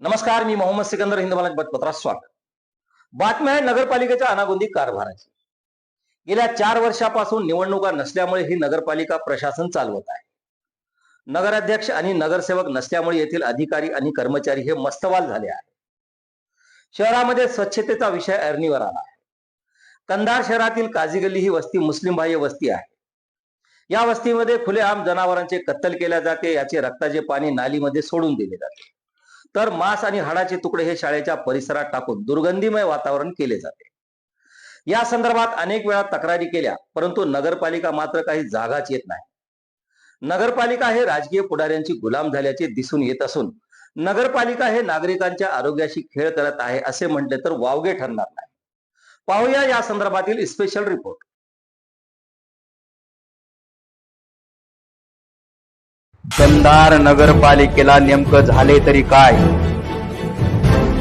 नमस्कार मी मोहम्मद सिकंदर हिंदमाला पत्रात स्वागत. बातम्या आहे नगरपालिकेच्या अनागोंदी कारभाराची. गेल्या चार वर्षापासून निवडणुका नसल्यामुळे ही नगरपालिका प्रशासन चालवत आहे. नगराध्यक्ष आणि नगरसेवक नसल्यामुळे येथील अधिकारी आणि कर्मचारी हे मस्तवाल झाले आहे शहरामध्ये स्वच्छतेचा विषय ऐरणीवर आला आहे. कंधार शहरातील काझी गल्ली ही वस्ती मुस्लिम बाह्य वस्ती आहे. या वस्तीमध्ये खुलेआम जनावरांचे कत्तल केल्या जाते याचे रक्ताचे पाणी नालीमध्ये सोडून दिले जाते. तर मांस आणि हाडाचे तुकडे हे शाळेच्या परिसरात टाकून दुर्गंधीमय वातावरण केले जाते. या संदर्भात अनेक वेळा तक्रारी केल्या परंतु नगरपालिका मात्र काही जागाच येत नाही. नगरपालिका हे राजकीय पुढाऱ्यांची गुलाम झाल्याचे दिसून येत असून नगरपालिका हे नागरिकांच्या आरोग्याशी खेळ करत आहे असे म्हटले तर वावगे ठरणार नाही. पाहूया या संदर्भातील स्पेशल रिपोर्ट कंधार नगरपालिकेला नेमकं झाले तरी काय?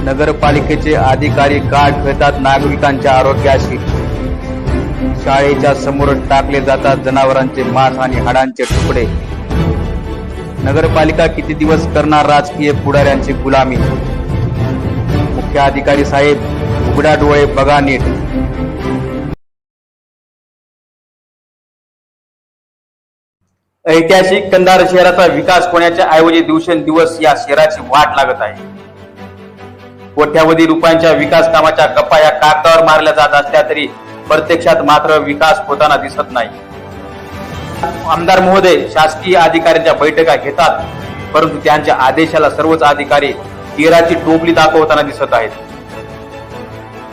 नगरपालिकेचे अधिकारी का खेळतात नागरिकांच्या आरोग्याशी. शाळेच्या समोर टाकले जातात जनावरांचे मांस आणि हाडांचे तुकडे. नगरपालिका किती दिवस करणार राजकीय पुढाऱ्यांची गुलामी? मुख्य अधिकारी साहेब उघडा डोळे बघा नीट. ऐतिहासिक कंधार शहराचा विकास होण्याच्या ऐवजी दिवसेंदिवस या शहराची वाट लागत आहे. कोट्यावधी रुपयांच्या विकास कामाच्या गप्पा या कागदावर मारल्या जात असल्या तरी प्रत्यक्षात मात्र विकास होताना दिसत नाही. आमदार महोदय शासकीय अधिकाऱ्यांच्या बैठका घेतात परंतु त्यांच्या आदेशाला सर्वच अधिकारी केराची टोपली दाखवताना दिसत आहेत.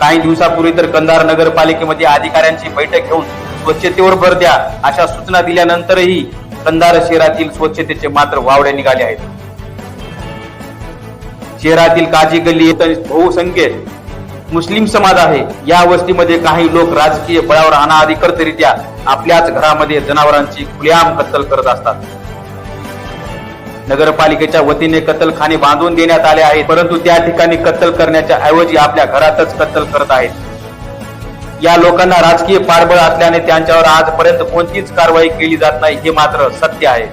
काही दिवसापूर्वी तर कंधार नगरपालिकेमध्ये अधिकाऱ्यांची बैठक घेऊन स्वच्छतेवर भर द्या अशा सूचना दिल्यानंतरही कंधार शहरातील स्वच्छतेचे मात्र वावडे निघाले आहेत. शहरातील काजी गल्ली येथे बहुसंख्येत मुस्लिम समाज आहे. या वस्तीमध्ये काही लोक राजकीय बळावर अनाधिकृतरित्या आपल्याच घरामध्ये जनावरांची खुलेआम कत्तल करत असतात. नगरपालिकेच्या वतीने कत्तलखाने बांधून देण्यात आले आहेत परंतु त्या ठिकाणी कत्तल करण्याच्या ऐवजी आपल्या घरातच कत्तल करत आहेत. या लोकांना राजकीय पाठबळ असल्याने त्यांच्यावर आजपर्यंत कोणतीच कारवाई केली जात नाही हे मात्र सत्य आहे.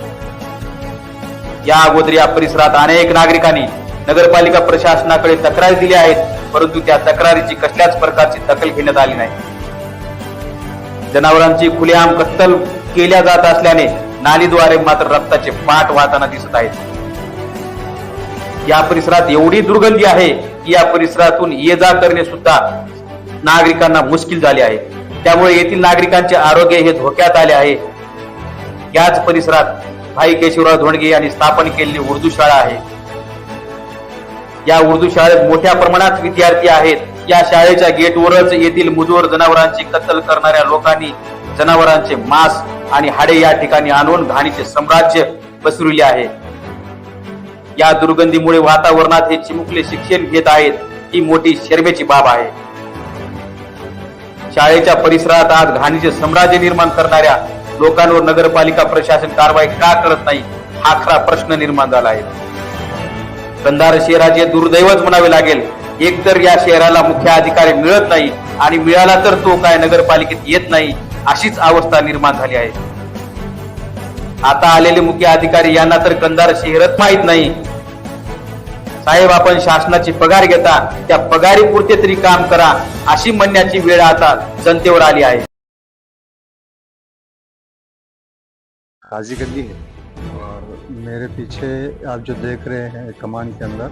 या अगोदर या परिसरात अनेक नागरिकांनी नगरपालिका प्रशासनाकडे तक्रारी दिल्या आहेत परंतु त्या तक्रारीची कसल्याच प्रकारची दखल घेण्यात आली नाही. जनावरांची खुलेआम कत्तल केल्या जात असल्याने नालीद्वारे मात्र रक्ताचे पाठ वाहताना दिसत आहेत. या परिसरात एवढी दुर्गंधी आहे की या परिसरातून ये जा करणे सुद्धा नागरिकांना मुश्किल झाले आहे. त्यामुळे येथील नागरिकांचे आरोग्य हे धोक्यात आले आहे. याच परिसरात भाई केशवराव धोंडगे यांनी स्थापन केलेली उर्दू शाळा आहे. या उर्दू शाळेत मोठ्या प्रमाणात विद्यार्थी आहेत. या शाळेच्या गेटवरच येथील मुजोर जनावरांची कत्तल करणाऱ्या लोकांनी जनावरांचे मांस आणि हाडे या ठिकाणी आणून घाणीचे साम्राज्य पसरविले आहे. या दुर्गंधीमुळे वातावरणात हे चिमुकले शिक्षण घेत आहेत. ही मोठी शर्मेची बाब आहे. शाळेच्या परिसरात आज घाणीचे साम्राज्य निर्माण करणाऱ्या लोकांवर नगरपालिका प्रशासन कारवाई का करत नाही हा खरा प्रश्न निर्माण झाला आहे. कंधार शहराचे दुर्दैवच म्हणावे लागेल एक तर या शहराला मुख्य अधिकारी मिळत नाही आणि मिळाला तर तो काय नगरपालिकेत येत नाही अशीच अवस्था निर्माण झाली आहे. आता आलेले मुख्य अधिकारी यांना तर कंधार शहरच माहीत नाही साहेब आपण शासनाची पगार घेता त्या पगारी पुरते तरी काम करा अशी म्हणण्याची वेळ आता जनतेवर आली आहे. काजी गली है और मेरे पीछे आप जो देख रहे हैं कमान के अंदर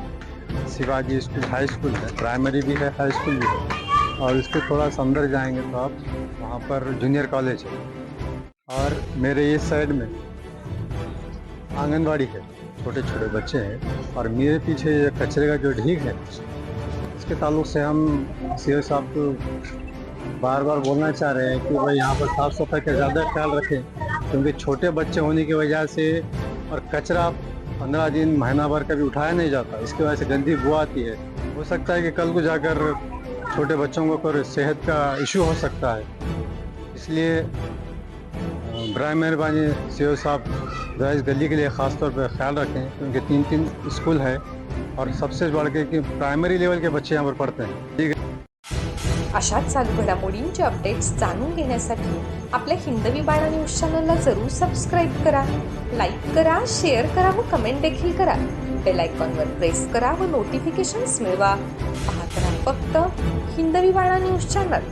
शिवाजी स्कूल हाई स्कूल है प्राइमरी भी है हाई स्कूल भी है। और इसके थोड़ा सा अंदर जाएंगे तो आप वहाँ पर जूनियर कॉलेज है। और मेरे इस साइड में आंगनवाड़ी है। छोटे छोटे बच्चे हैं और मेरे पीछे कचरे का जो ढीक है, इसके ताल्लुक से हम सी साहब को बार बार बोलना चाह रहे हैं कि भाई यहाँ पर साफ़ सफ़ाई का ज़्यादा ख्याल रखें, क्योंकि छोटे बच्चे होने की वजह से और कचरा पंद्रह दिन, महीना भर कभी उठाया नहीं जाता, इसकी वजह से गंदी बू आती है। हो सकता है कि कल को जाकर छोटे बच्चों को सेहत का इशू हो सकता है। इसलिए बर मेहरबानी सी साहब जो इस गली के लिए ख़ास तौर पर ख्याल रखें क्योंकि तीन तीन स्कूल है और सबसे बढ़ के की प्रायमरी लेवल के बच्चे यहाँ पर पढ़ते हैं। ठीक है। अशाच चालू घडामोडींचे अपडेट्स जाणून घेण्यासाठी आपल्या हिंदवी बाणा न्यूज चॅनलला जरूर सबस्क्राईब करा लाईक करा शेअर करा व कमेंट देखील करा. बेल आयकॉनवर प्रेस करा व नोटिफिकेशन्स मिळवा. पाहत राहा फक्त हिंदवी वाणा न्यूज चॅनल.